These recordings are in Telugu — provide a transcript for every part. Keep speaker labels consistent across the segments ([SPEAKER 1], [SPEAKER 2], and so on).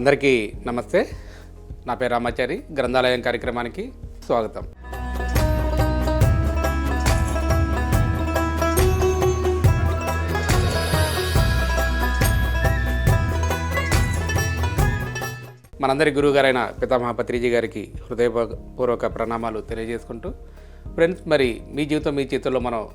[SPEAKER 1] అందరికీ నమస్తే. నా పేరు రామాచారి. గ్రంథాలయం కార్యక్రమానికి స్వాగతం. మనందరి గురువుగారైన పితామహ పత్రిజీ గారికి హృదయపూర్వక ప్రణామాలు తెలియజేసుకుంటూ ఫ్రెండ్స్ మరి మీ జీవితం మీ చేతుల్లో మనం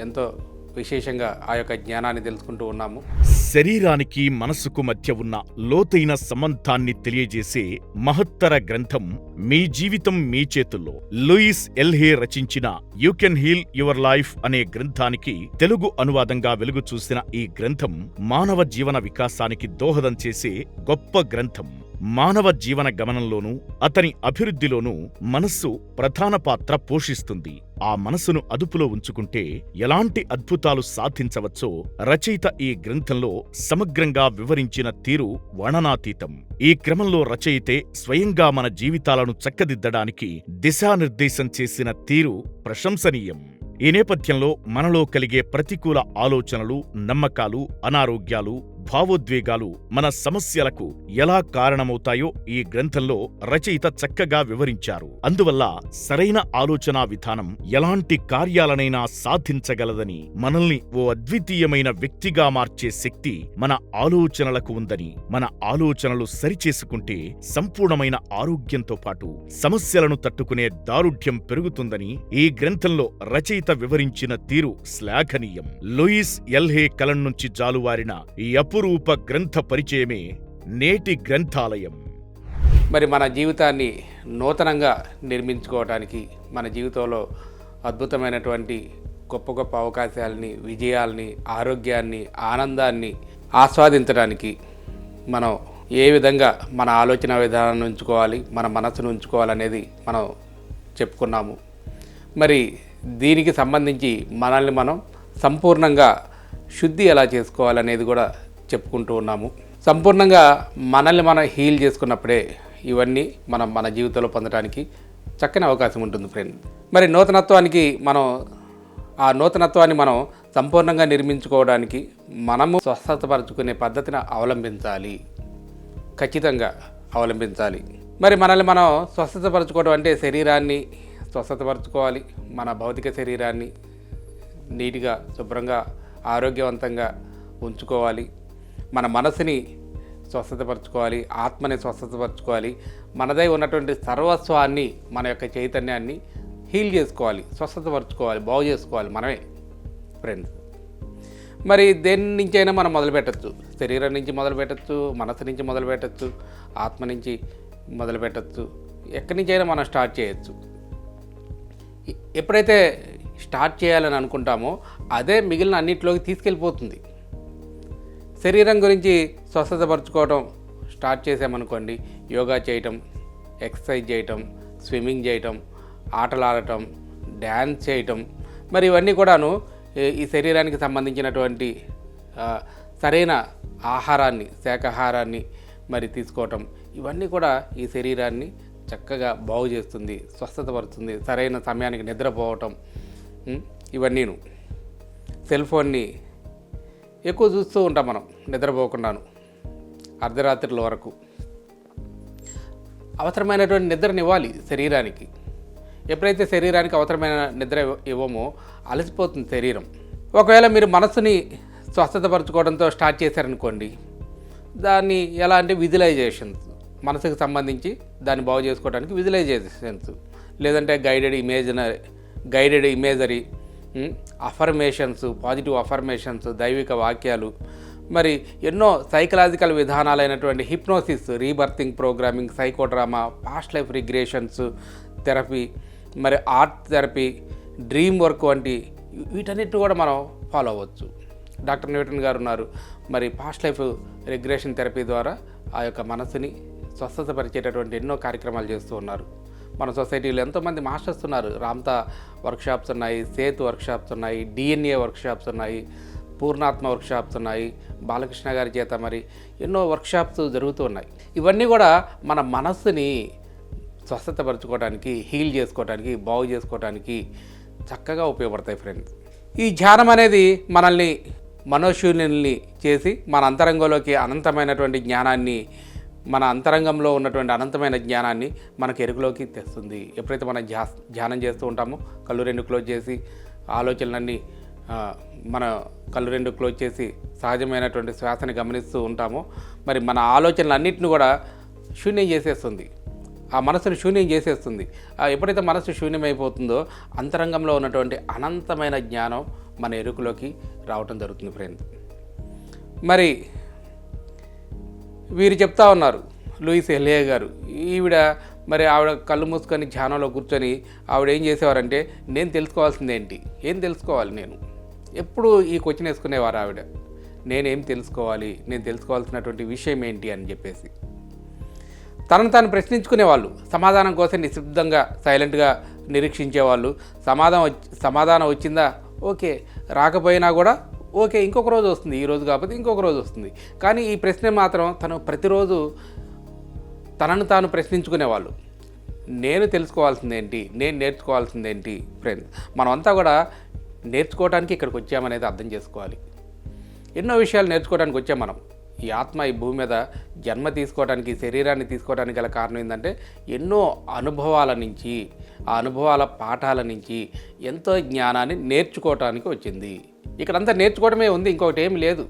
[SPEAKER 1] ఎంతో విశేషంగా ఆ యొక్క జ్ఞానాన్ని తెలుసుకుంటూ ఉన్నాము.
[SPEAKER 2] శరీరానికి మనసుకు మధ్య ఉన్న లోతైన సంబంధాన్ని తెలియజేసే మహత్తర గ్రంథం మీ జీవితం మీ చేతుల్లో. లూయిస్ ఎల్హే రచించిన you can heal your life అనే గ్రంథానికి తెలుగు అనువాదంగా వెలుగు చూసిన ఈ గ్రంథం మానవ జీవన వికాసానికి దోహదం చేసే గొప్ప గ్రంథం. మానవ జీవన గమనంలోనూ అతని అభివృద్ధిలోనూ మనస్సు ప్రధాన పాత్ర పోషిస్తుంది. ఆ మనసును అదుపులో ఉంచుకుంటే ఎలాంటి అద్భుతాలు సాధించవచ్చో రచయిత ఈ గ్రంథంలో సమగ్రంగా వివరించిన తీరు వర్ణనాతీతం. ఈ క్రమంలో రచయితే స్వయంగా మన జీవితాలను చక్కదిద్దడానికి దిశానిర్దేశం చేసిన తీరు ప్రశంసనీయం. ఈ నేపథ్యంలో మనలో కలిగే ప్రతికూల ఆలోచనలు నమ్మకాలు అనారోగ్యాలు భావోద్వేగాలు మన సమస్యలకు ఎలా కారణమవుతాయో ఈ గ్రంథంలో రచయిత చక్కగా వివరించారు. అందువల్ల సరైన ఆలోచనా విధానం ఎలాంటి కార్యాలనైనా సాధించగలదని మనల్ని ఓ అద్వితీయమైన వ్యక్తిగా మార్చే శక్తి మన ఆలోచనలకు ఉందని మన ఆలోచనలు సరిచేసుకుంటే సంపూర్ణమైన ఆరోగ్యంతో పాటు సమస్యలను తట్టుకునే దారుఢ్యం పెరుగుతుందని ఈ గ్రంథంలో రచయిత వివరించిన తీరు శ్లాఘనీయం. లూయిస్ ఎల్హే కలం నుంచి జాలువారిన ఈ అపురూప గ్రంథ పరిచయమే నేటి గ్రంథాలయం.
[SPEAKER 1] మరి మన జీవితాన్ని నూతనంగా నిర్మించుకోవటానికి మన జీవితంలో అద్భుతమైనటువంటి గొప్ప గొప్ప అవకాశాలని విజయాల్ని ఆరోగ్యాన్ని ఆనందాన్ని ఆస్వాదించడానికి మనం ఏ విధంగా మన ఆలోచన విధానాన్ని ఉంచుకోవాలి మన మనసును ఉంచుకోవాలనేది మనం చెప్పుకున్నాము. మరి దీనికి సంబంధించి మనల్ని మనం సంపూర్ణంగా శుద్ధి ఎలా చేసుకోవాలనేది కూడా చెప్పుకుంటూ ఉన్నాము. సంపూర్ణంగా మనల్ని మనం హీల్ చేసుకున్నప్పుడే ఇవన్నీ మనం మన జీవితంలో పొందడానికి చక్కని అవకాశం ఉంటుంది ఫ్రెండ్. మరి నూతనత్వానికి మనం ఆ నూతనత్వాన్ని మనం సంపూర్ణంగా నిర్మించుకోవడానికి మనము స్వస్థతపరచుకునే పద్ధతిని అవలంబించాలి. ఖచ్చితంగా అవలంబించాలి. మరి మనల్ని మనం స్వస్థతపరచుకోవడం అంటే శరీరాన్ని స్వస్థతపరచుకోవాలి. మన భౌతిక శరీరాన్ని నీట్గా శుభ్రంగా ఆరోగ్యవంతంగా ఉంచుకోవాలి. మన మనసుని స్వస్థతపరచుకోవాలి ఆత్మని స్వస్థతపరచుకోవాలి మనదై ఉన్నటువంటి సర్వస్వాన్ని మన యొక్క చైతన్యాన్ని హీల్ చేసుకోవాలి స్వస్థతపరచుకోవాలి బాగు చేసుకోవాలి మనమే ఫ్రెండ్స్ మరి దేని నుంచైనా మనం మొదలు పెట్టచ్చు శరీరం నుంచి మొదలు పెట్టచ్చు మనసు నుంచి మొదలు పెట్టచ్చు ఆత్మ నుంచి మొదలు పెట్టచ్చు ఎక్కడి నుంచైనా మనం స్టార్ట్ చేయొచ్చు. ఎప్పుడైతే స్టార్ట్ చేయాలని అనుకుంటామో అదే మిగిలిన అన్నింటిలోకి తీసుకెళ్ళిపోతుంది. శరీరం గురించి స్వస్థతపరచుకోవడం స్టార్ట్ చేసామనుకోండి. యోగా చేయటం ఎక్సర్సైజ్ చేయటం స్విమ్మింగ్ చేయటం ఆటలు ఆడటం డ్యాన్స్ చేయటం మరి ఇవన్నీ కూడాను ఈ- శరీరానికి సంబంధించినటువంటి సరైన ఆహారాన్ని శాకాహారాన్ని మరి తీసుకోవటం ఇవన్నీ కూడా ఈ శరీరాన్ని చక్కగా బాగు చేస్తుంది స్వస్థతపరుస్తుంది సరైన సమయానికి నిద్రపోవటం ఇవన్నీను. సెల్ ఫోన్ని ఎక్కువ చూస్తూ ఉంటాం మనం నిద్రపోకుండాను అర్ధరాత్రుల వరకు. అవసరమైనటువంటి నిద్రని ఇవ్వాలి శరీరానికి. ఎప్పుడైతే శరీరానికి అవసరమైన నిద్ర ఇవ్వమో అలసిపోతుంది శరీరం. ఒకవేళ మీరు మనసుని స్వస్థతపరచుకోవడంతో స్టార్ట్ చేశారనుకోండి దాన్ని ఎలా అంటే విజులైజేషన్స్ మనసుకు సంబంధించి దాన్ని బాగు చేసుకోవడానికి విజులైజేషన్స్ లేదంటే guided imaginary guided imagery affirmations positive affirmations దైవిక వాక్యాలు. మరి ఎన్నో psychological విధానాలైనటువంటి hypnosis rebirthing programming psychodrama past life regressions therapy మరి ఆర్ట్ థెరపీ డ్రీమ్ వర్క్ వంటి వీటన్నిటిని కూడా మనం ఫాలో అవ్వచ్చు. డాక్టర్ న్యూటన్ గారు ఉన్నారు. మరి పాస్ట్ లైఫ్ రిగ్రేషన్ థెరపీ ద్వారా ఆ యొక్క మనసుని స్వస్థతపరిచేటటువంటి ఎన్నో కార్యక్రమాలు చేస్తూ ఉన్నారు. మన సొసైటీలో ఎంతోమంది మాస్టర్స్ ఉన్నారు. రామ్తా వర్క్షాప్స్ ఉన్నాయి సేత్ వర్క్షాప్స్ ఉన్నాయి డిఎన్ఏ వర్క్షాప్స్ ఉన్నాయి పూర్ణాత్మ వర్క్షాప్స్ ఉన్నాయి బాలకృష్ణ గారి చేత మరి ఎన్నో వర్క్షాప్స్ జరుగుతూ ఉన్నాయి. ఇవన్నీ కూడా మన మనస్సుని స్వస్థతపరచుకోవడానికి హీల్ చేసుకోవడానికి బాగు చేసుకోవడానికి చక్కగా ఉపయోగపడతాయి ఫ్రెండ్స్. ఈ ధ్యానం అనేది మనల్ని మనోశూన్యుల్ని చేసి మన అంతరంగంలోకి అనంతమైనటువంటి జ్ఞానాన్ని మన అంతరంగంలో ఉన్నటువంటి అనంతమైన జ్ఞానాన్ని మనకు ఎరుకులోకి తెస్తుంది. ఎప్పుడైతే మనం ధ్యా ధ్యానం చేస్తూ ఉంటామో కళ్ళు రెండు క్లోజ్ చేసి ఆలోచనలన్నీ మన కళ్ళు రెండు క్లోజ్ చేసి సహజమైనటువంటి శ్వాసని గమనిస్తూ ఉంటామో మరి మన ఆలోచనలన్నింటిని కూడా శూన్యం చేసేస్తుంది. ఆ మనసును శూన్యం చేసేస్తుంది. ఆ ఎప్పుడైతే మనసు శూన్యమైపోతుందో అంతరంగంలో ఉన్నటువంటి అనంతమైన జ్ఞానం మన ఎరుకులోకి రావటం జరుగుతుంది ఫ్రెండ్ మరి వీరు చెప్తా ఉన్నారు లూయిస్ ఎల్ఏ గారు. ఈవిడ మరి ఆవిడ కళ్ళు మూసుకొని ధ్యానంలో కూర్చొని ఆవిడ ఏం చేసేవారంటే నేను తెలుసుకోవాల్సింది ఏంటి? ఏం తెలుసుకోవాలి నేను? ఎప్పుడు ఈ క్వశ్చన్ వేసుకునేవారు ఆవిడ. నేనేం తెలుసుకోవాలి? నేను తెలుసుకోవాల్సినటువంటి విషయం ఏంటి అని చెప్పేసి. తనను తాను ప్రశ్నించుకునేవాళ్ళు సమాధానం కోసం నిశ్శబ్దంగా సైలెంట్గా నిరీక్షించేవాళ్ళు సమాధానం వచ్చి సమాధానం వచ్చిందా? ఓకే. రాకపోయినా కూడా ఓకే ఇంకొక రోజు వస్తుంది ఈ రోజు కాకపోతే ఇంకొక రోజు వస్తుంది. కానీ ఈ ప్రశ్న మాత్రం తను ప్రతిరోజు తనను తాను ప్రశ్నించుకునేవాళ్ళు. నేను తెలుసుకోవాల్సిందేంటి? నేను నేర్చుకోవాల్సిందేంటి? ఫ్రెండ్స్ మనమంతా కూడా నేర్చుకోవడానికి ఇక్కడికి వచ్చామనేది అర్థం చేసుకోవాలి. ఎన్నో విషయాలు నేర్చుకోవడానికి వచ్చాం మనం. ఈ ఆత్మ ఈ భూమి మీద జన్మ తీసుకోవడానికి శరీరాన్ని తీసుకోవడానికి గల కారణం ఏంటంటే ఎన్నో అనుభవాల నుంచి ఆ అనుభవాల పాఠాల నుంచి ఎంతో జ్ఞానాన్ని నేర్చుకోవటానికి వచ్చింది. ఇక్కడంతా నేర్చుకోవడమే ఉంది ఇంకొకటి ఏమి లేదు.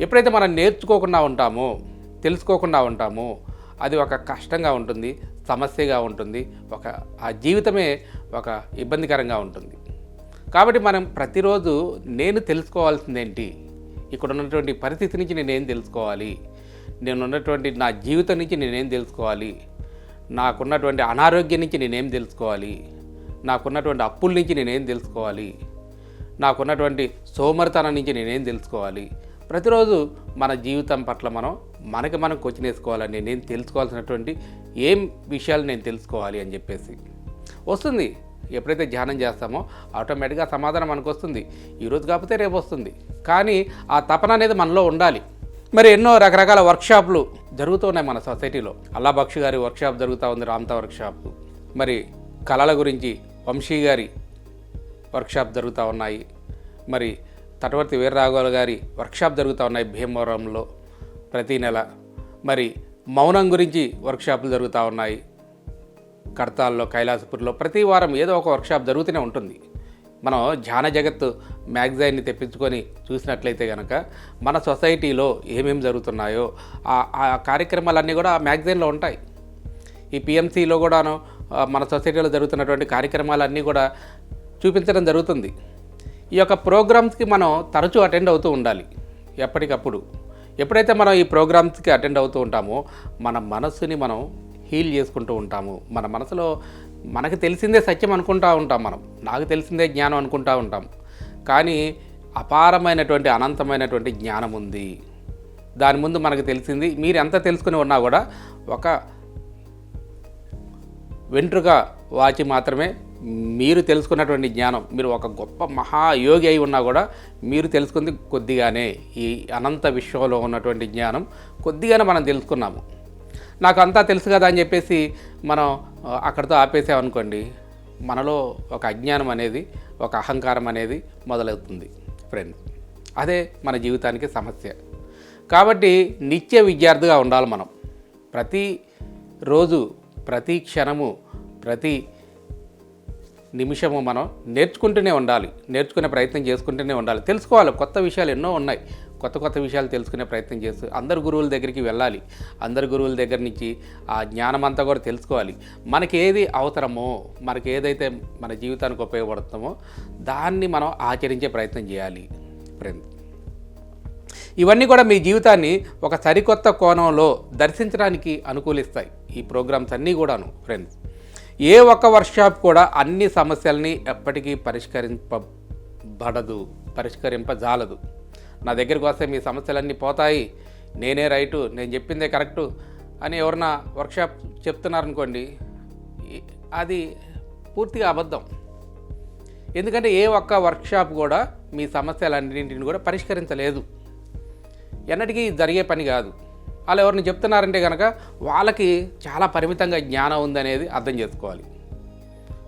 [SPEAKER 1] ఎప్పుడైతే మనం నేర్చుకోకుండా ఉంటామో తెలుసుకోకుండా ఉంటామో అది ఒక కష్టంగా ఉంటుంది సమస్యగా ఉంటుంది ఒక ఆ జీవితమే ఒక ఇబ్బందికరంగా ఉంటుంది. కాబట్టి మనం ప్రతిరోజు నేను తెలుసుకోవాల్సింది ఏంటి ఇక్కడ ఉన్నటువంటి పరిస్థితి నుంచి నేనేం తెలుసుకోవాలి? నేను ఉన్నటువంటి నా జీవితం నుంచి నేనేం తెలుసుకోవాలి? నాకున్నటువంటి అనారోగ్యం నుంచి నేనేం తెలుసుకోవాలి? నాకున్నటువంటి అప్పుల నుంచి నేనేం తెలుసుకోవాలి? నాకున్నటువంటి సోమరితనం నుంచి నేనేం తెలుసుకోవాలి? ప్రతిరోజు మన జీవితం పట్ల మనం మనకి మనం క్వశ్చన్ వేసుకోవాలని నేను తెలుసుకోవాల్సినటువంటి ఏం విషయాలు నేను తెలుసుకోవాలి అని చెప్పేసి. వస్తుంది. ఎప్పుడైతే ధ్యానం చేస్తామో ఆటోమేటిక్గా సమాధానం మనకు వస్తుంది ఈరోజు కాకపోతే రేపు వస్తుంది. కానీ ఆ తపన అనేది మనలో ఉండాలి. మరి ఎన్నో రకరకాల వర్క్షాప్లు జరుగుతున్నాయి మన సొసైటీలో. అల్లా బక్షి గారి వర్క్షాప్ జరుగుతూ ఉంది రామ్తా వర్క్షాప్. మరి కళల గురించి వంశీ గారి వర్క్షాప్ జరుగుతూ ఉన్నాయి. మరి తటవర్తి వీరరాఘవాలు గారి వర్క్షాప్ జరుగుతూ ఉన్నాయి భీమవరంలో ప్రతి నెల. మరి మౌనం గురించి వర్క్షాపులు జరుగుతూ ఉన్నాయి. కడతాల్లో కైలాసపూర్లో ప్రతి వారం ఏదో ఒక వర్క్షాప్ జరుగుతూనే ఉంటుంది. మనం ధ్యాన జగత్ మ్యాగజైన్ని తెప్పించుకొని చూసినట్లయితే కనుక మన సొసైటీలో ఏమేమి జరుగుతున్నాయో ఆ ఆ కార్యక్రమాలన్నీ కూడా ఆ మ్యాగజైన్లో ఉంటాయి. ఈ పిఎంసీలో కూడాను మన సొసైటీలో జరుగుతున్నటువంటి కార్యక్రమాలన్నీ కూడా చూపించడం జరుగుతుంది. ఈ యొక్క ప్రోగ్రామ్స్కి మనం తరచూ అటెండ్ అవుతూ ఉండాలి. ఎప్పటికప్పుడు. ఎప్పుడైతే మనం ఈ ప్రోగ్రామ్స్కి అటెండ్ అవుతూ ఉంటామో మన మనస్సుని మనం హీల్ చేసుకుంటూ ఉంటాము. మన మనసులో మనకు తెలిసిందే సత్యం అనుకుంటూ ఉంటాం మనం. నాకు తెలిసిందే జ్ఞానం అనుకుంటూ ఉంటాం. కానీ అపారమైనటువంటి అనంతమైనటువంటి జ్ఞానం ఉంది. దాని ముందు మనకు తెలిసింది మీరు ఎంత తెలుసుకుని ఉన్నా కూడా ఒక వెంట్రుగా వాచి మాత్రమే మీరు తెలుసుకున్నటువంటి జ్ఞానం మీరు ఒక గొప్ప మహాయోగి అయి ఉన్నా కూడా మీరు తెలుసుకుంది కొద్దిగానే ఈ అనంత విశ్వంలో ఉన్నటువంటి జ్ఞానం కొద్దిగానే మనం తెలుసుకున్నాము. నాకు అంతా తెలుసు కదా అని చెప్పేసి మనం అక్కడితో ఆపేసామనుకోండి మనలో ఒక అజ్ఞానం అనేది ఒక అహంకారం అనేది మొదలవుతుంది ఫ్రెండ్స్ అదే మన జీవితానికి సమస్య. కాబట్టి నిత్య విద్యార్థిగా ఉండాలి మనం. ప్రతి రోజు ప్రతి క్షణము ప్రతి నిమిషము మనం నేర్చుకుంటూనే ఉండాలి. నేర్చుకునే ప్రయత్నం చేసుకుంటూనే ఉండాలి. తెలుసుకోవాలి. కొత్త విషయాలు ఎన్నో ఉన్నాయి. కొత్త కొత్త విషయాలు తెలుసుకునే ప్రయత్నం చేస్తూ అందరు గురువుల దగ్గరికి వెళ్ళాలి. అందరు గురువుల దగ్గర నుంచి ఆ జ్ఞానం అంతా కూడా తెలుసుకోవాలి. మనకి ఏది అవసరమో మనకి ఏదైతే మన జీవితానికి ఉపయోగపడుతుందో దాన్ని మనం ఆచరించే ప్రయత్నం చేయాలి. ఫ్రెండ్స్ ఇవన్నీ కూడా మీ జీవితాన్ని ఒక సరికొత్త కోణంలో దర్శించడానికి అనుకూలిస్తాయి. ఈ ప్రోగ్రామ్స్ అన్నీ కూడాను ఫ్రెండ్స్. ఏ ఒక్క వర్క్షాప్ కూడా అన్ని సమస్యల్ని ఎప్పటికీ పరిష్కరింపబడదు పరిష్కరింపజాలదు. నా దగ్గరికి వస్తే మీ సమస్యలన్నీ పోతాయి. నేనే రైటు నేను చెప్పిందే కరెక్టు అని ఎవరన్నా వర్క్షాప్ చెప్తున్నారనుకోండి అది పూర్తిగా అబద్ధం. ఎందుకంటే ఏ ఒక్క వర్క్షాప్ కూడా మీ సమస్యలన్నింటిని కూడా పరిష్కరించలేదు. ఎన్నటికీ జరిగే పని కాదు. వాళ్ళు ఎవరిని చెప్తున్నారంటే కనుక వాళ్ళకి చాలా పరిమితంగా జ్ఞానం ఉందనేది అర్థం చేసుకోవాలి.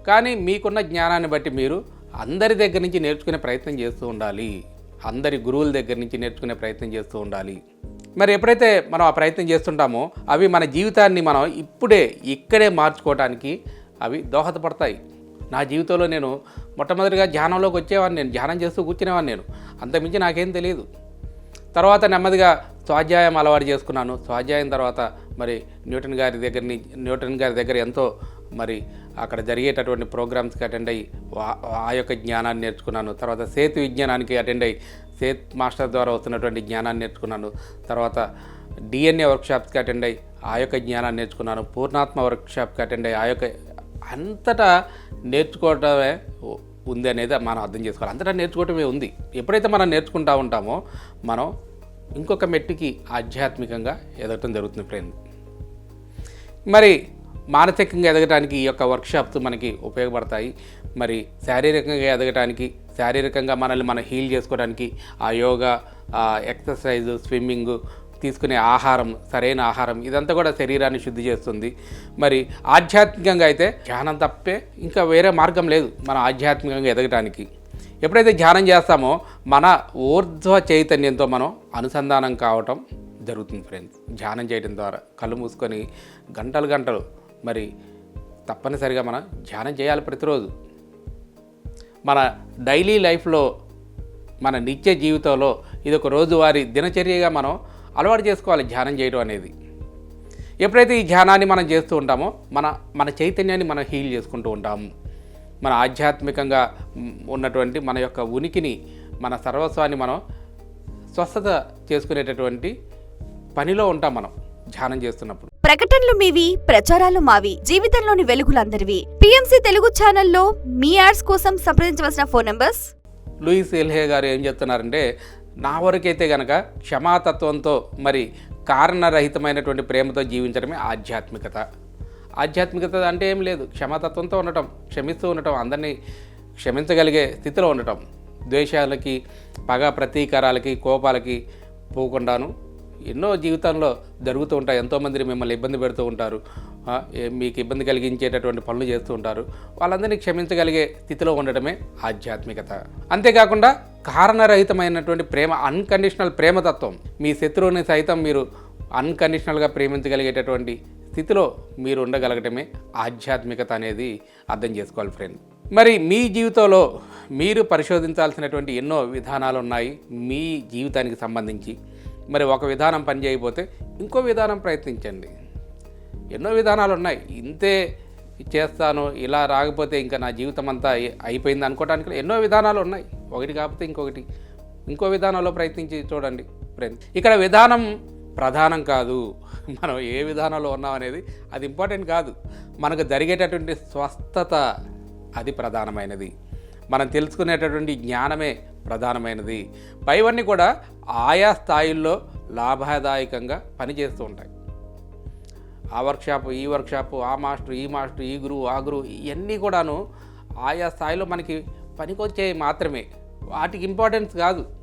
[SPEAKER 1] కానీ మీకున్న జ్ఞానాన్ని బట్టి మీరు అందరి దగ్గర నుంచి నేర్చుకునే ప్రయత్నం చేస్తూ ఉండాలి. అందరి గురువుల దగ్గర నుంచి నేర్చుకునే ప్రయత్నం చేస్తూ ఉండాలి. మరి ఎప్పుడైతే మనం ఆ ప్రయత్నం చేస్తుంటామో అవి మన జీవితాన్ని మనం ఇప్పుడే ఇక్కడే మార్చుకోవడానికి అవి దోహదపడతాయి. నా జీవితంలో నేను మొట్టమొదటిగా ధ్యానంలోకి వచ్చేవాడిని నేను ధ్యానం చేస్తూ కూర్చునేవాడిని నేను. అంతమించి నాకేం తెలియదు తర్వాత నెమ్మదిగా స్వాధ్యాయం అలవాటు చేసుకున్నాను. స్వాధ్యాయం తర్వాత మరి న్యూటన్ గారి దగ్గర న్యూటన్ గారి దగ్గర ఎంతో మరి అక్కడ జరిగేటటువంటి ప్రోగ్రామ్స్కి అటెండ్ అయ్యి ఆ యొక్క జ్ఞానాన్ని నేర్చుకున్నాను. తర్వాత సేతు విజ్ఞానానికి అటెండ్ అయ్యి సేత్ మాస్టర్ ద్వారా వస్తున్నటువంటి జ్ఞానాన్ని నేర్చుకున్నాను. తర్వాత డిఎన్ఏ వర్క్షాప్స్కి అటెండ్ అయ్యి ఆ యొక్క జ్ఞానాన్ని నేర్చుకున్నాను. పూర్ణాత్మ వర్క్షాప్కి అటెండ్ అయ్యి ఆ యొక్క అంతటా నేర్చుకోవటమే ఉంది అనేది మనం అర్థం చేసుకోవాలి. అంతటా నేర్చుకోవటమే ఉంది. ఎప్పుడైతే మనం నేర్చుకుంటా ఉంటామో మనం ఇంకొక మెట్టుకి ఆధ్యాత్మికంగా ఎదగటం జరుగుతుంది ఫ్రెండ్. మరి మానసికంగా ఎదగటానికి ఈ యొక్క వర్క్షాప్స్ మనకి ఉపయోగపడతాయి. మరి శారీరకంగా ఎదగటానికి శారీరకంగా మనల్ని మనం హీల్ చేసుకోవడానికి ఆ యోగా ఎక్సర్సైజ్ స్విమ్మింగ్ తీసుకునే ఆహారం సరైన ఆహారం ఇదంతా కూడా శరీరాన్ని శుద్ధి చేస్తుంది. మరి ఆధ్యాత్మికంగా అయితే ధ్యానం తప్పే ఇంకా వేరే మార్గం లేదు మన ఆధ్యాత్మికంగా ఎదగటానికి. ఎప్పుడైతే ధ్యానం చేస్తామో మన ఊర్ధ్వ చైతన్యంతో మనం అనుసంధానం కావటం జరుగుతుంది ఫ్రెండ్స్ ధ్యానం చేయడం ద్వారా కళ్ళు మూసుకొని గంటలు గంటలు మరి తప్పనిసరిగా మనం ధ్యానం చేయాలి ప్రతిరోజు. మన డైలీ లైఫ్లో మన నిత్య జీవితంలో ఇది ఒక రోజువారీ దినచర్యగా మనం అలవాటు చేసుకోవాలి ధ్యానం చేయడం అనేది. ఎప్పుడైతే ఈ ధ్యానాన్ని మనం చేస్తూ ఉంటామో మన మన చైతన్యాన్ని మనం హీల్ చేసుకుంటూ ఉంటాము. మన ఆధ్యాత్మికంగా ఉన్నటువంటి మన యొక్క ఉనికిని మన సర్వస్వాన్ని మనం స్వస్థత చేసుకునేటటువంటి పనిలో ఉంటాం మనం ధ్యానం చేస్తున్నప్పుడు.
[SPEAKER 3] ప్రకటనలు మీవి ప్రచారాలు మావి జీవితంలోని వెలుగులందరివి. పిఎంసి తెలుగు ఛానల్లో మీ యాడ్స్ కోసం సంప్రదించవలసిన ఫోన్ నంబర్స్?
[SPEAKER 1] లూయిస్ ఎల్హే గారు ఏం చెప్తున్నారంటే నా వరకైతే గనక క్షమాతత్వంతో మరి కారణరహితమైనటువంటి ప్రేమతో జీవించడమే ఆధ్యాత్మికత. ఆధ్యాత్మికత అంటే ఏం లేదు. క్షమాతత్వంతో ఉండటం క్షమిస్తూ ఉండటం అందరినీ క్షమించగలిగే స్థితిలో ఉండటం. ద్వేషాలకి పగ ప్రతీకారాలకి కోపాలకి పోకుండాను ఎన్నో జీవితంలో జరుగుతూ ఉంటాయి. ఎంతోమందిని మిమ్మల్ని ఇబ్బంది పెడుతూ ఉంటారు. మీకు ఇబ్బంది కలిగించేటటువంటి పనులు చేస్తూ ఉంటారు. వాళ్ళందరినీ క్షమించగలిగే స్థితిలో ఉండటమే ఆధ్యాత్మికత. అంతేకాకుండా కారణరహితమైనటువంటి ప్రేమ అన్కండిషనల్ ప్రేమతత్వం. మీ శత్రువుని సైతం మీరు అన్కండిషనల్గా ప్రేమించగలిగేటటువంటి స్థితిలో మీరు ఉండగలగటమే ఆధ్యాత్మికత అనేది అర్థం చేసుకోవాలి ఫ్రెండ్ మరి మీ జీవితంలో మీరు పరిశోధించాల్సినటువంటి ఎన్నో విధానాలు ఉన్నాయి మీ జీవితానికి సంబంధించి. మరి ఒక విధానం పనిచేయకపోతే ఇంకో విధానం ప్రయత్నించండి. ఎన్నో విధానాలు ఉన్నాయి. ఇంతే చేస్తాను ఇలా రాకపోతే ఇంకా నా జీవితం అంతా అయి- అయిపోయింది అనుకోవడానికి ఎన్నో విధానాలు ఉన్నాయి. ఒకటి కాకపోతే ఇంకొకటి. ఇంకో విధానంలో ప్రయత్నించి చూడండి ఫ్రెండ్ ఇక్కడ విధానం ప్రధానం కాదు. మనం ఏ విధానంలో ఉన్నాం అనేది అది ఇంపార్టెంట్ కాదు. మనకు జరిగేటటువంటి స్వస్థత అది ప్రధానమైనది. మనం తెలుసుకునేటటువంటి జ్ఞానమే ప్రధానమైనది. పైవన్నీ కూడా ఆయా స్థాయిల్లో లాభదాయకంగా పనిచేస్తూ ఉంటాయి. ఆ వర్క్షాప్ ఈ వర్క్షాప్ ఆ మాస్టర్ ఈ మాస్టర్ ఈ గురువు ఆ గురువు ఇవన్నీ కూడాను ఆయా స్థాయిలో మనకి పనికొచ్చే మాత్రమే. వాటికి ఇంపార్టెన్స్ కాదు.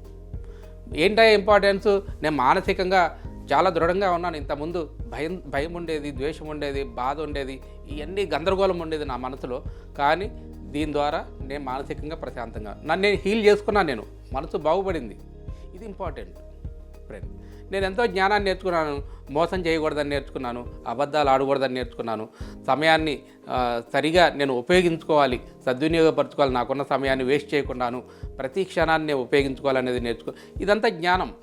[SPEAKER 1] ఏంటా ఇంపార్టెన్స్? నేను మానసికంగా చాలా దృఢంగా ఉన్నాను. ఇంతకుముందు భయం భయం ఉండేది ద్వేషం ఉండేది బాధ ఉండేది ఇవన్నీ గందరగోళం ఉండేది నా మనసులో. కానీ దీని ద్వారా నేను మానసికంగా ప్రశాంతంగా నన్ను నేను హీల్ చేసుకున్నాను నేను. మనసు బాగుపడింది. ఇది ఇంపార్టెంట్ ఫ్రెండ్. నేను ఎంతో జ్ఞానాన్ని నేర్చుకున్నాను. మోసం చేయకూడదని నేర్చుకున్నాను. అబద్ధాలు ఆడకూడదని నేర్చుకున్నాను. సమయాన్ని సరిగా నేను ఉపయోగించుకోవాలి. సద్వినియోగపరచుకోవాలి. నాకున్న సమయాన్ని వేస్ట్ చేయకుండాను. ప్రతి క్షణాన్ని నేను ఉపయోగించుకోవాలనేది నేర్చుకో ఇదంతా జ్ఞానం.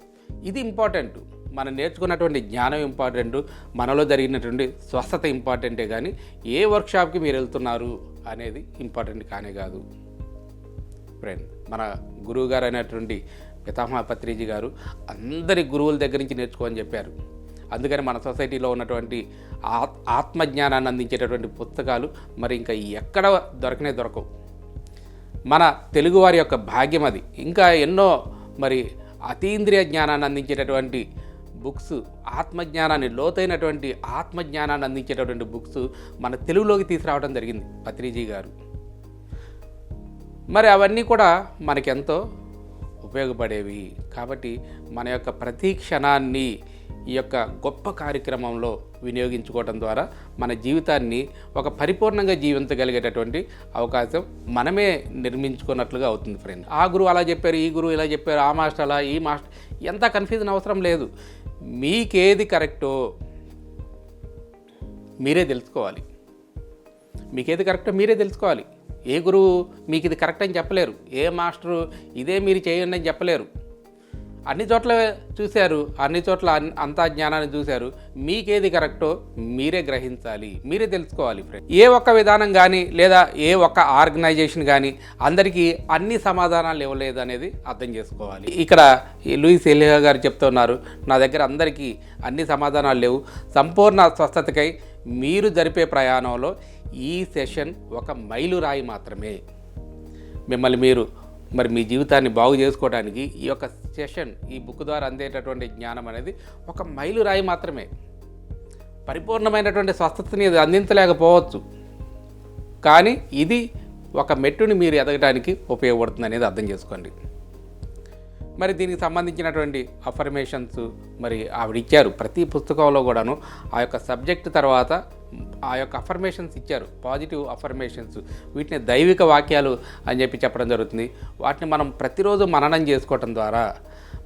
[SPEAKER 1] ఇది ఇంపార్టెంట్. మనం నేర్చుకున్నటువంటి జ్ఞానం ఇంపార్టెంట్ మనలో జరిగినటువంటి స్వస్థత ఇంపార్టెంటే కానీ ఏ వర్క్షాప్కి మీరు వెళ్తున్నారు అనేది ఇంపార్టెంట్ కానే కాదు. ఫ్రెండ్ మన గురువు గారు అయినటువంటి పితామహ పత్రిజీ గారు అందరి గురువుల దగ్గర నుంచి నేర్చుకోమని చెప్పారు. అందుకని మన సొసైటీలో ఉన్నటువంటి ఆత్ ఆత్మజ్ఞానాన్ని అందించేటటువంటి పుస్తకాలు మరి ఇంకా ఎక్కడ దొరకనే దొరకవు. మన తెలుగువారి యొక్క భాగ్యం అది. ఇంకా ఎన్నో మరి అతీంద్రియ జ్ఞానాన్ని అందించేటటువంటి బుక్స్ ఆత్మజ్ఞానాన్ని లోతైనటువంటి ఆత్మజ్ఞానాన్ని అందించేటటువంటి బుక్స్ మన తెలుగులోకి తీసుకురావడం జరిగింది పత్రిజీ గారు. మరి అవన్నీ కూడా మనకెంతో ఉపయోగపడేవి. కాబట్టి మన యొక్క ప్రతి క్షణాన్ని ఈ యొక్క గొప్ప కార్యక్రమంలో వినియోగించుకోవడం ద్వారా మన జీవితాన్ని ఒక పరిపూర్ణంగా జీవించగలిగేటటువంటి అవకాశం మనమే నిర్మించుకున్నట్లుగా అవుతుంది ఫ్రెండ్ ఆ గురువు అలా చెప్పారు ఈ గురువు ఇలా చెప్పారు ఆ మాస్టర్ అలా ఈ మాస్టర్ ఎంత కన్ఫ్యూజన్ అవసరం లేదు. మీకేది కరెక్టో మీరే తెలుసుకోవాలి. మీకేది కరెక్టో మీరే తెలుసుకోవాలి. ఏ గురువు మీకు ఇది కరెక్ట్ అని చెప్పలేరు. ఏ మాస్టరు ఇదే మీరు చేయండి అని చెప్పలేరు. అన్ని చోట్ల చూశారు అన్ని చోట్ల అంతా జ్ఞానాన్ని చూశారు. మీకేది కరెక్టో మీరే గ్రహించాలి. మీరే తెలుసుకోవాలి ఫ్రెండ్ ఏ ఒక్క విధానం కానీ లేదా ఏ ఒక్క ఆర్గనైజేషన్ కానీ అందరికీ అన్ని సమాధానాలు ఇవ్వలేదు అనేది అర్థం చేసుకోవాలి. ఇక్కడ లూయిస్ ఎలిహా గారు చెప్తున్నారు నా దగ్గర అందరికీ అన్ని సమాధానాలు లేవు. సంపూర్ణ స్వస్థతకై మీరు జరిపే ప్రయాణంలో ఈ సెషన్ ఒక మైలురాయి మాత్రమే. మిమ్మల్ని మీరు మరి మీ జీవితాన్ని బాగు చేసుకోవడానికి ఈ యొక్క సెషన్ ఈ బుక్ ద్వారా అందేటటువంటి జ్ఞానం అనేది ఒక మైలురాయి మాత్రమే. పరిపూర్ణమైనటువంటి స్వస్థతని అందించలేకపోవచ్చు. కానీ ఇది ఒక మెట్టుని మీరు ఎదగడానికి ఉపయోగపడుతుంది అనేది అర్థం చేసుకోండి. మరి దీనికి సంబంధించినటువంటి అఫర్మేషన్స్ మరి ఆవిడ ఇచ్చారు. ప్రతి పుస్తకంలో కూడాను ఆ యొక్క సబ్జెక్ట్ తర్వాత ఆ యొక్క అఫర్మేషన్స్ ఇచ్చారు. పాజిటివ్ అఫర్మేషన్స్ వీటిని దైవిక వాక్యాలు అని చెప్పి చెప్పడం జరుగుతుంది. వాటిని మనం ప్రతిరోజు మననం చేసుకోవటం ద్వారా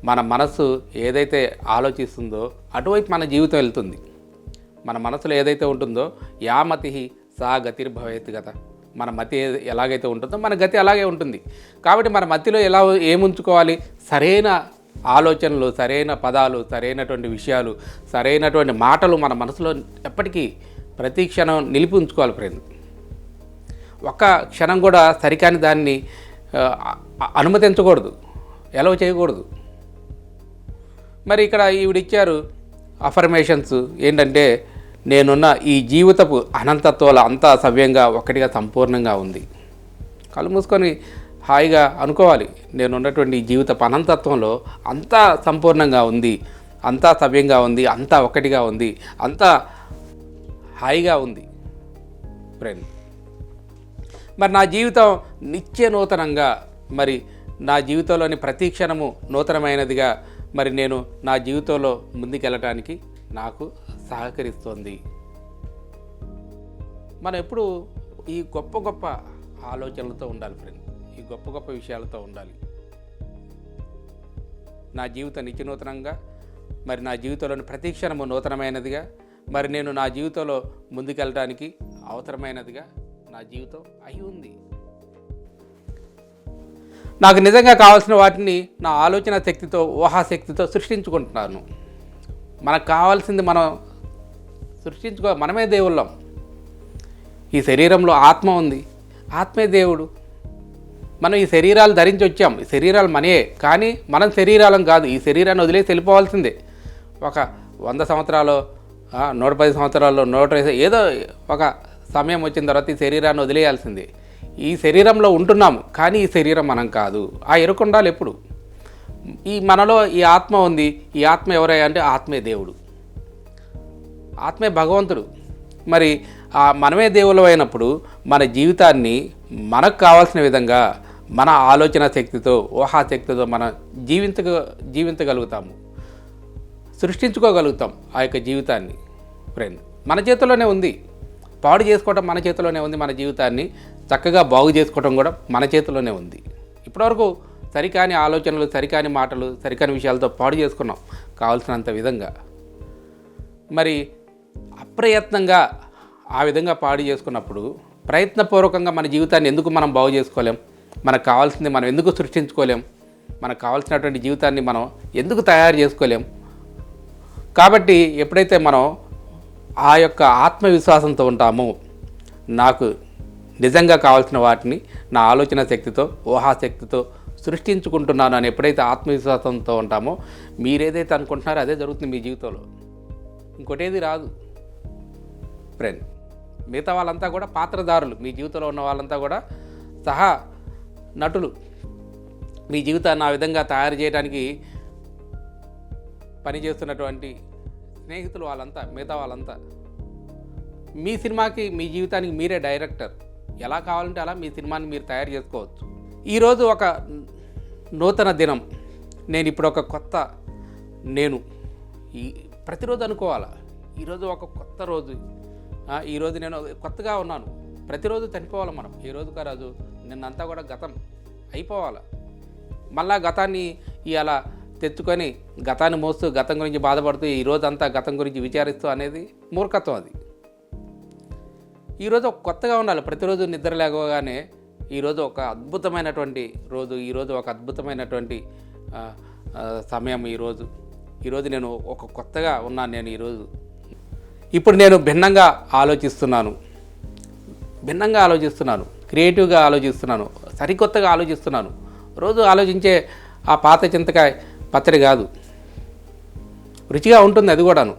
[SPEAKER 1] మన మనసు ఏదైతే ఆలోచిస్తుందో అటువైపు మన జీవితం వెళ్తుంది. మన మనసులో ఏదైతే ఉంటుందో యా మతి సా గతిర్భవేత్ గత. మన మతి ఎలాగైతే ఉంటుందో మన గతి అలాగే ఉంటుంది. కాబట్టి మన మతిలో ఎలా ఏముంచుకోవాలి? సరైన ఆలోచనలు సరైన పదాలు సరైనటువంటి విషయాలు సరైనటువంటి మాటలు మన మనసులో ఎప్పటికీ ప్రతి క్షణం నిలిపి ఉంచుకోవాలి ఫ్రెండ్ ఒక్క క్షణం కూడా సరికాని దాన్ని అనుమతించకూడదు. ఎలా చేయకూడదు. మరి ఇక్కడ ఈవిడిచ్చారు అఫర్మేషన్స్ ఏంటంటే నేనున్న ఈ జీవితపు అనంతత్వాల అంతా సవ్యంగా ఒక్కటిగా సంపూర్ణంగా ఉంది. కళ్ళు మూసుకొని హాయిగా అనుకోవాలి. నేను ఉన్నటువంటి జీవితపు అనంతత్వంలో అంతా సంపూర్ణంగా ఉంది అంతా సవ్యంగా ఉంది అంతా ఒక్కటిగా ఉంది అంతా హాయిగా ఉంది. ఫ్రెండ్ మరి నా జీవితం నిత్య నూతనంగా మరి నా జీవితంలోని ప్రతి క్షణము నూతనమైనదిగా మరి నేను నా జీవితంలో ముందుకెళ్ళటానికి నాకు సహకరిస్తోంది. మనం ఎప్పుడు ఈ గొప్ప గొప్ప ఆలోచనలతో ఉండాలి ఫ్రెండ్ ఈ గొప్ప గొప్ప విషయాలతో ఉండాలి. నా జీవితం నిత్య నూతనంగా మరి నా జీవితంలోని ప్రతి క్షణము నూతనమైనదిగా మరి నేను నా జీవితంలో ముందుకెళ్ళడానికి అవసరమైనదిగా నా జీవితం అయి ఉంది. నాకు నిజంగా కావాల్సిన వాటిని నా ఆలోచన శక్తితో ఊహాశక్తితో సృష్టించుకుంటున్నాను. మనకు కావాల్సింది మనం సృష్టించుకో మనమే దేవుళ్ళం. ఈ శరీరంలో ఆత్మ ఉంది. ఆత్మే దేవుడు. మనం ఈ శరీరాలు ధరించి వచ్చాం. ఈ శరీరాలు మనయే. కానీ మనం శరీరాలం కాదు. ఈ శరీరాన్ని వదిలేసి వెళ్ళిపోవాల్సిందే. ఒక వంద సంవత్సరాలు నూట పది సంవత్సరాల్లో నూట ఏదో ఒక సమయం వచ్చిన తర్వాత ఈ శరీరాన్ని వదిలేయాల్సిందే. ఈ శరీరంలో ఉంటున్నాము కానీ ఈ శరీరం మనం కాదు. ఆ ఎరుక ఉండాలి ఎప్పుడు? ఈ మనలో ఈ ఆత్మ ఉంది ఈ ఆత్మ ఎవరయ్యా అంటే ఆత్మే దేవుడు. ఆత్మే భగవంతుడు. మరి ఆ మనమే దేవులు అయినప్పుడు మన జీవితాన్ని మనకు కావాల్సిన విధంగా మన ఆలోచన శక్తితో ఊహాశక్తితో మనం జీవించ జీవించగలుగుతాము. సృష్టించుకోగలుగుతాం ఆ యొక్క జీవితాన్ని. ఫ్రెండ్ మన చేతిలోనే ఉంది. పాడు చేసుకోవడం మన చేతిలోనే ఉంది మన జీవితాన్ని చక్కగా బాగు చేసుకోవడం కూడా మన చేతిలోనే ఉంది. ఇప్పటివరకు సరికాని ఆలోచనలు సరికాని మాటలు సరికాని విషయాలతో పాడు చేసుకున్నాం కావాల్సినంత విధంగా. మరి అప్రయత్నంగా ఆ విధంగా పాడు చేసుకున్నప్పుడు ప్రయత్నపూర్వకంగా మన జీవితాన్ని ఎందుకు మనం బాగు చేసుకోలేం? మనకు కావాల్సింది మనం ఎందుకు సృష్టించుకోలేం? మనకు కావాల్సినటువంటి జీవితాన్ని మనం ఎందుకు తయారు చేసుకోలేం? కాబట్టి ఎప్పుడైతే మనం ఆ యొక్క ఆత్మవిశ్వాసంతో ఉంటామో నాకు నిజంగా కావాల్సిన వాటిని నా ఆలోచన శక్తితో ఊహాశక్తితో సృష్టించుకుంటున్నాను అని ఎప్పుడైతే ఆత్మవిశ్వాసంతో ఉంటామో మీరేదైతే అనుకుంటున్నారో అదే జరుగుతుంది మీ జీవితంలో. ఇంకోటేది రాదు. ఫ్రెండ్ మిగతా వాళ్ళంతా కూడా పాత్రదారులు మీ జీవితంలో ఉన్న వాళ్ళంతా కూడా సహా నటులు. మీ జీవితాన్ని ఆ విధంగా తయారు చేయడానికి పనిచేస్తున్నటువంటి స్నేహితులు వాళ్ళంతా మిగతా వాళ్ళంతా మీ సినిమాకి మీ జీవితానికి మీరే డైరెక్టర్. ఎలా కావాలంటే అలా మీ సినిమాని మీరు తయారు చేసుకోవచ్చు. ఈరోజు ఒక నూతన దినం. నేను ఇప్పుడు ఒక కొత్త నేను. ఈ ప్రతిరోజు అనుకోవాలా? ఈరోజు ఒక కొత్త రోజు. ఈరోజు నేను కొత్తగా ఉన్నాను. ప్రతిరోజు చనిపోవాలి మనం? ఈ రోజు రోజు నిన్నంతా కూడా గతం అయిపోవాలి? మళ్ళా గతాన్ని ఇలా తెచ్చుకొని గతాన్ని మోస్తూ గతం గురించి బాధపడుతూ ఈ గతం గురించి విచారిస్తూ అనేది మూర్ఖత్వం అది. ఈరోజు ఒక కొత్తగా ఉండాలి. ప్రతిరోజు నిద్ర లేవగానే ఈరోజు ఒక అద్భుతమైనటువంటి రోజు ఈరోజు ఒక అద్భుతమైనటువంటి సమయం ఈరోజు ఈరోజు నేను ఒక కొత్తగా ఉన్నాను నేను ఈరోజు ఇప్పుడు నేను భిన్నంగా ఆలోచిస్తున్నాను. భిన్నంగా ఆలోచిస్తున్నాను. క్రియేటివ్గా ఆలోచిస్తున్నాను. సరికొత్తగా ఆలోచిస్తున్నాను. రోజు ఆలోచించే ఆ పాత చింతకాయ పచ్చడి కాదు. రుచిగా ఉంటుంది అది కూడాను.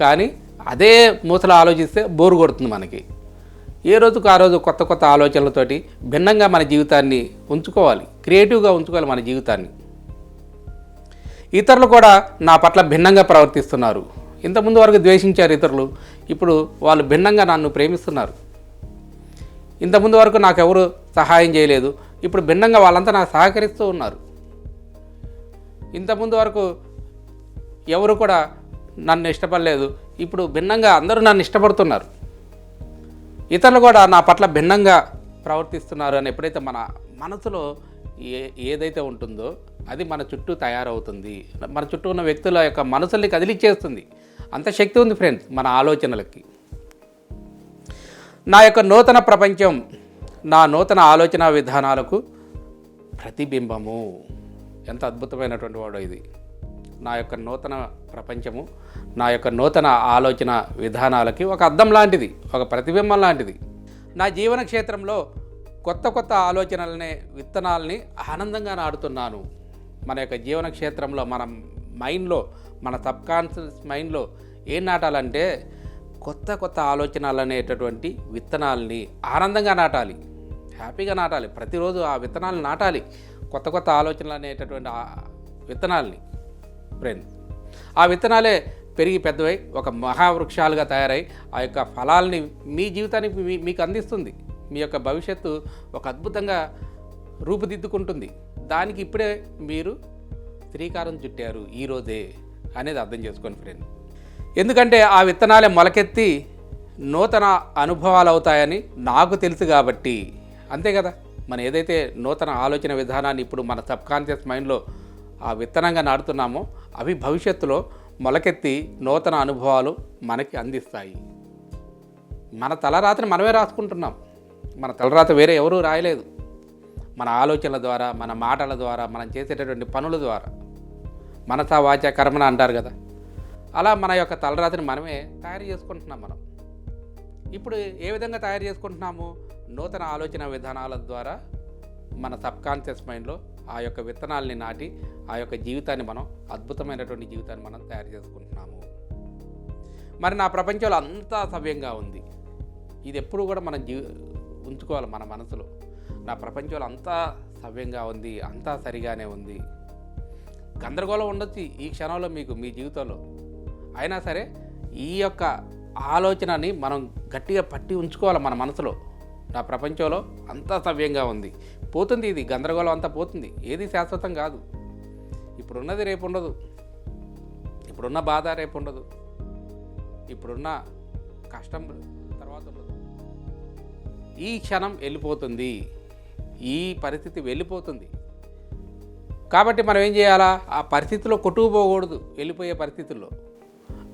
[SPEAKER 1] కానీ అదే మూసలో ఆలోచిస్తే బోరు కొడుతుంది మనకి. ఏ రోజుకు ఆ రోజు కొత్త కొత్త ఆలోచనలతోటి భిన్నంగా మన జీవితాన్ని ఉంచుకోవాలి. క్రియేటివ్గా ఉంచుకోవాలి మన జీవితాన్ని. ఇతరులు కూడా నా పట్ల భిన్నంగా ప్రవర్తిస్తున్నారు. ఇంతకుముందు వరకు ద్వేషించారు ఇతరులు. ఇప్పుడు వాళ్ళు భిన్నంగా నన్ను ప్రేమిస్తున్నారు. ఇంతకుముందు వరకు నాకెవరు సహాయం చేయలేదు. ఇప్పుడు భిన్నంగా వాళ్ళంతా నాకు సహకరిస్తూ ఉన్నారు. ఇంతకుముందు వరకు ఎవరు కూడా నన్ను ఇష్టపడలేదు. ఇప్పుడు భిన్నంగా అందరూ నన్ను ఇష్టపడుతున్నారు. ఇతరులు కూడా నా పట్ల భిన్నంగా ప్రవర్తిస్తున్నారు అని ఎప్పుడైతే మన మనసులో ఏ ఏదైతే ఉంటుందో అది మన చుట్టూ తయారవుతుంది. మన చుట్టూ ఉన్న వ్యక్తుల యొక్క మనసుల్ని కదిలిచ్చేస్తుంది. అంత శక్తి ఉంది ఫ్రెండ్స్ మన ఆలోచనలకి. నా యొక్క నూతన ప్రపంచం నా నూతన ఆలోచన విధానాలకు ప్రతిబింబము. ఎంత అద్భుతమైనటువంటి వాడు ఇది. నా యొక్క నూతన ప్రపంచము నా యొక్క నూతన ఆలోచన విధానాలకి ఒక అద్దం లాంటిది ఒక ప్రతిబింబం లాంటిది. నా జీవన క్షేత్రంలో కొత్త కొత్త ఆలోచనలనే విత్తనాలని ఆనందంగా నాడుతున్నాను మన యొక్క జీవన క్షేత్రంలో మన మైండ్లో మన సబ్ కాన్షియస్ మైండ్లో ఏం నాటాలంటే కొత్త కొత్త ఆలోచనలు అనేటటువంటి విత్తనాలని ఆనందంగా నాటాలి. హ్యాపీగా నాటాలి. ప్రతిరోజు ఆ విత్తనాలు నాటాలి. కొత్త కొత్త ఆలోచనలు అనేటటువంటి విత్తనాల్ని ఫ్రెండ్ ఆ విత్తనాలే పెరిగి పెద్దవై ఒక మహావృక్షాలుగా తయారై ఆ యొక్క ఫలాల్ని మీ జీవితానికి మీ- మీకు అందిస్తుంది. మీ యొక్క భవిష్యత్తు ఒక అద్భుతంగా రూపుదిద్దుకుంటుంది. దానికి ఇప్పుడే మీరు శ్రీకారం చుట్టారు ఈరోజే అనేది అర్థం చేసుకోండి ఫ్రెండ్ ఎందుకంటే ఆ విత్తనాలే మొలకెత్తి నూతన అనుభవాలు అవుతాయని నాకు తెలుసు కాబట్టి. అంతే కదా? మనం ఏదైతే నూతన ఆలోచన విధానాన్ని ఇప్పుడు మన సబ్ కాన్షియస్ మైండ్లో ఆ విత్తనంగా నాటుతున్నామో అవి భవిష్యత్తులో మొలకెత్తి నూతన అనుభవాలు మనకి అందిస్తాయి. మన తలరాతని మనమే రాసుకుంటున్నాం. మన తలరాత వేరే ఎవరూ రాయలేదు. మన ఆలోచనల ద్వారా మన మాటల ద్వారా మనం చేసేటటువంటి పనుల ద్వారా. మనసా వాచ కర్మన అంటారు కదా. అలా మన యొక్క తలరాతిని మనమే తయారు చేసుకుంటున్నాం మనం. ఇప్పుడు ఏ విధంగా తయారు చేసుకుంటున్నాము? నూతన ఆలోచన విధానాల ద్వారా మన సబ్ కాన్షియస్ మైండ్లో ఆ యొక్క విత్తనాల్ని నాటి ఆ యొక్క జీవితాన్ని మనం అద్భుతమైనటువంటి జీవితాన్ని మనం తయారు చేసుకుంటున్నాము. మరి నా ప్రపంచంలో అంతా సవ్యంగా ఉంది. ఇది ఎప్పుడు కూడా మనం జీ ఉంచుకోవాలి మన మనసులో. నా ప్రపంచంలో అంతా సవ్యంగా ఉంది అంతా సరిగానే ఉంది. గందరగోళం ఉండొచ్చు ఈ క్షణంలో మీకు మీ జీవితంలో. అయినా సరే ఈ యొక్క ఆలోచనని మనం గట్టిగా పట్టి ఉంచుకోవాలి మన మనసులో. నా ప్రపంచంలో అంతా సవ్యంగా ఉంది. పోతుంది ఇది గందరగోళం అంతా పోతుంది. ఏది శాశ్వతం కాదు. ఇప్పుడున్నది రేపు ఉండదు ఇప్పుడున్న బాధ రేపు ఉండదు ఇప్పుడున్న కష్టం తర్వాత ఉండదు. ఈ క్షణం వెళ్ళిపోతుంది. ఈ పరిస్థితి వెళ్ళిపోతుంది. కాబట్టి మనం ఏం చేయాలా? ఆ పరిస్థితిలో కొట్టుకుపోకూడదు. వెళ్ళిపోయే పరిస్థితుల్లో.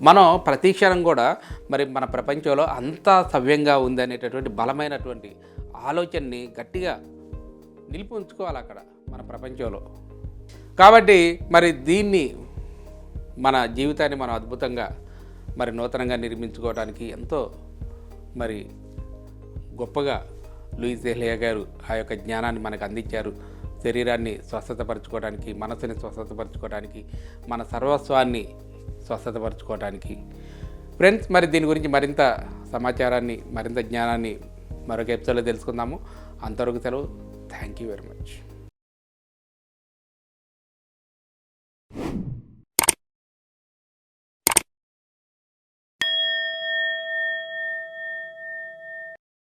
[SPEAKER 1] మనం ప్రతి క్షణం కూడా మరి మన ప్రపంచంలో అంతా సవ్యంగా ఉంది అనేటటువంటి బలమైనటువంటి ఆలోచనని గట్టిగా నిలిపి ఉంచుకోవాలి అక్కడ మన ప్రపంచంలో. కాబట్టి మరి దీన్ని మన జీవితాన్ని మనం అద్భుతంగా మరి నూతనంగా నిర్మించుకోవడానికి ఎంతో మరి గొప్పగా లూయిస్ ఎహ్లియా గారు ఆ యొక్క జ్ఞానాన్ని మనకు అందించారు. శరీరాన్ని స్వస్థతపరచుకోవడానికి మనసుని స్వస్థతపరచుకోవడానికి మన సర్వస్వాన్ని స్వస్థతపరచుకోవడానికి ఫ్రెండ్స్ మరి దీని గురించి మరింత సమాచారాన్ని మరింత జ్ఞానాన్ని మరొక ఎపిసోడ్లో తెలుసుకుందాము. అంతవరకు సెలవు. Thank you very much.